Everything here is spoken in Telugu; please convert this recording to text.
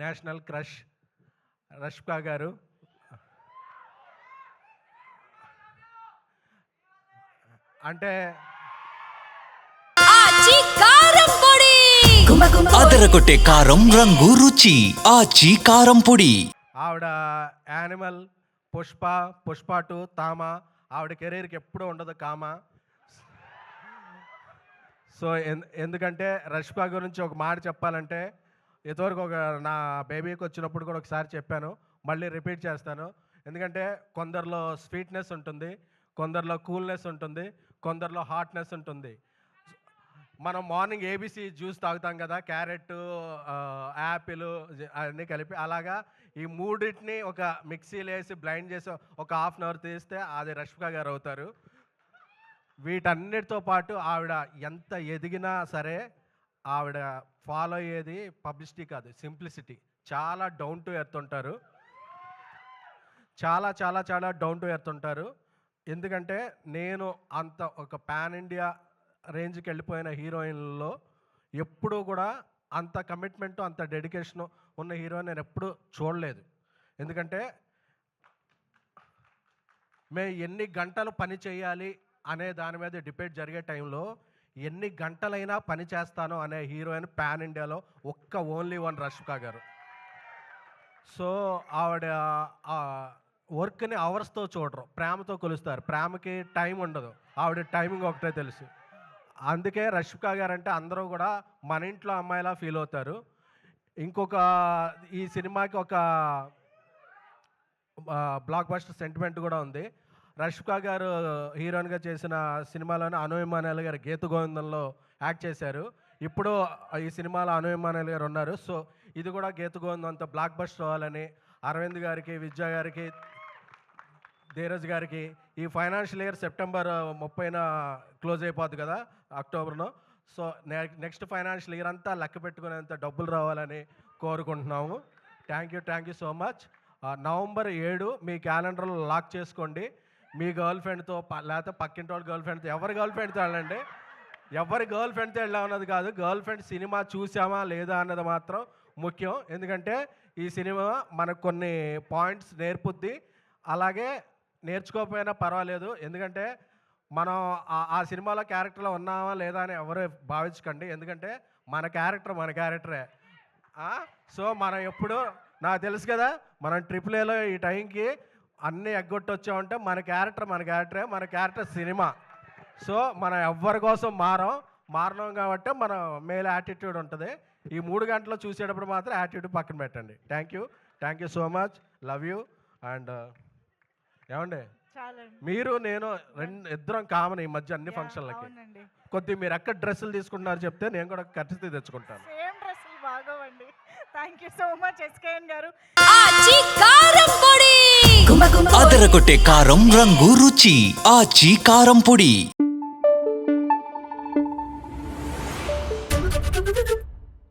నేషనల్ క్రష్ రష్కా గారు. అంటే ఆచి కారం రంగు రుచి ఆచి కారం పొడి. ఆవిడ యానిమల్ పుష్ప పుష్ప టు తామ. ఆవిడ కెరీర్కి ఎప్పుడూ ఉండదు కామ. సో ఎన్- ఎందుకంటే రష్మిక గురించి ఒక మాట చెప్పాలంటే ఇదివరకు ఒక నా బేబీకి వచ్చినప్పుడు కూడా ఒకసారి చెప్పాను మళ్ళీ రిపీట్ చేస్తాను. ఎందుకంటే కొందరిలో స్వీట్నెస్ ఉంటుంది కొందరిలో కూల్నెస్ ఉంటుంది కొందరిలో హాట్నెస్ ఉంటుంది. మనం మార్నింగ్ ఏబీసీ జ్యూస్ తాగుతాం కదా క్యారెట్ యాపిల్ అన్నీ కలిపి అలాగా ఈ మూడింటిని ఒక మిక్సీలో వేసి బ్లైండ్ చేసి ఒక హాఫ్ అన్ అవర్ తీస్తే అది రష్మిక గారు అవుతారు. వీటన్నిటితో పాటు ఆవిడ ఎంత ఎదిగినా సరే ఆవిడ ఫాలో అయ్యేది పబ్లిసిటీ కాదు సింప్లిసిటీ. చాలా డౌన్ టు ఎర్త్ ఉంటారు. చాలా చాలా చాలా డౌన్ టు ఎర్త్ ఉంటారు. ఎందుకంటే నేను అంత ఒక పాన్ ఇండియా రేంజ్కి వెళ్ళిపోయిన హీరోయిన్లలో ఎప్పుడూ కూడా అంత కమిట్మెంట్ అంత డెడికేషన్ ఉన్న హీరోయిన్ నేను ఎప్పుడూ చూడలేదు. ఎందుకంటే మేము ఎన్ని గంటలు పని చేయాలి అనే దాని మీద డిబేట్ జరిగే టైంలో ఎన్ని గంటలైనా పని చేస్తాను అనే హీరోయిన్ పాన్ ఇండియాలో ఒక్క ఓన్లీ వన్ రష్మికా గారు. సో ఆవిడ వర్క్ని అవర్స్తో చూడరు ప్రేమతో కొలుస్తారు. ప్రేమకి టైం ఉండదు ఆవిడ టైమింగ్ ఒకటే తెలుసు. అందుకే రష్మికా గారు అంటే అందరూ కూడా మన ఇంట్లో అమ్మాయిలా ఫీల్ అవుతారు. ఇంకొక ఈ సినిమాకి ఒక బ్లాక్ బస్టర్ సెంటిమెంట్ కూడా ఉంది. రష్కా గారు హీరోయిన్గా చేసిన సినిమాలోనే అను గారు గీత గోవిందంలో యాక్ట్ చేశారు. ఇప్పుడు ఈ సినిమాలో అను గారు ఉన్నారు. సో ఇది కూడా గీత గోవిందంతో బ్లాక్ బస్టర్ అవ్వాలని అరవింద్ గారికి విద్యా గారికి ధీరజ్ గారికి ఈ ఫైనాన్షియల్ ఇయర్ సెప్టెంబర్ ముప్పైన క్లోజ్ అయిపోద్ది కదా అక్టోబర్లో. సో నెక్స్ట్ ఫైనాన్షియల్ ఇయర్ అంతా లెక్క పెట్టుకునేంత డబ్బులు రావాలని కోరుకుంటున్నాము. Thank you thank you so much. November ఏడు మీ క్యాలెండర్లో లాక్ చేసుకోండి. మీ గర్ల్ ఫ్రెండ్తో లేకపోతే పక్కింటి వాళ్ళ గర్ల్ ఫ్రెండ్తో ఎవరి గర్ల్ ఫ్రెండ్తో వెళ్ళండి? ఎవరి గర్ల్ ఫ్రెండ్తో వెళ్ళాం అన్నది కాదు. గర్ల్ ఫ్రెండ్ సినిమా చూసామా లేదా అన్నది మాత్రం ముఖ్యం. ఎందుకంటే ఈ సినిమా మనకు కొన్ని పాయింట్స్ నేర్పుద్ది. అలాగే నేర్చుకోకపోయినా పర్వాలేదు. ఎందుకంటే మనం ఆ- సినిమాలో క్యారెక్టర్లో ఉన్నామా లేదా అని ఎవరు భావించకండి. ఎందుకంటే మన క్యారెక్టర్ మన క్యారెక్టరే. సో మనం ఎప్పుడు నాకు తెలుసు కదా మనం ట్రిపుల్ ఏలో ఈ టైంకి అన్నీ ఎగ్గొట్టి వచ్చామంటే మన క్యారెక్టర్ మన క్యారెక్టరే మన క్యారెక్టర్ సినిమా. సో మనం ఎవ్వరి కోసం మారం మారడం కాబట్టి మన మేల్ యాటిట్యూడ్ ఉంటుంది. ఈ మూడు గంటలు చూసేటప్పుడు మాత్రం యాటిట్యూడ్ పక్కన పెట్టండి. Thank you thank you so much love you and ఏమండి? మీరు నేను రెండు ఇద్దరం కామన్ ఈ మధ్య అన్ని ఫంక్షన్లకి కొద్ది మీరు ఎక్కడ డ్రెస్సులు తీసుకుంటున్నారు చెప్తే నేను కూడా ఖర్చు తెచ్చుకుంటాను. Thank you so much SKN గారు. అదరగొట్టే కారం రంగు రుచి. ఆచి కారం పొడి.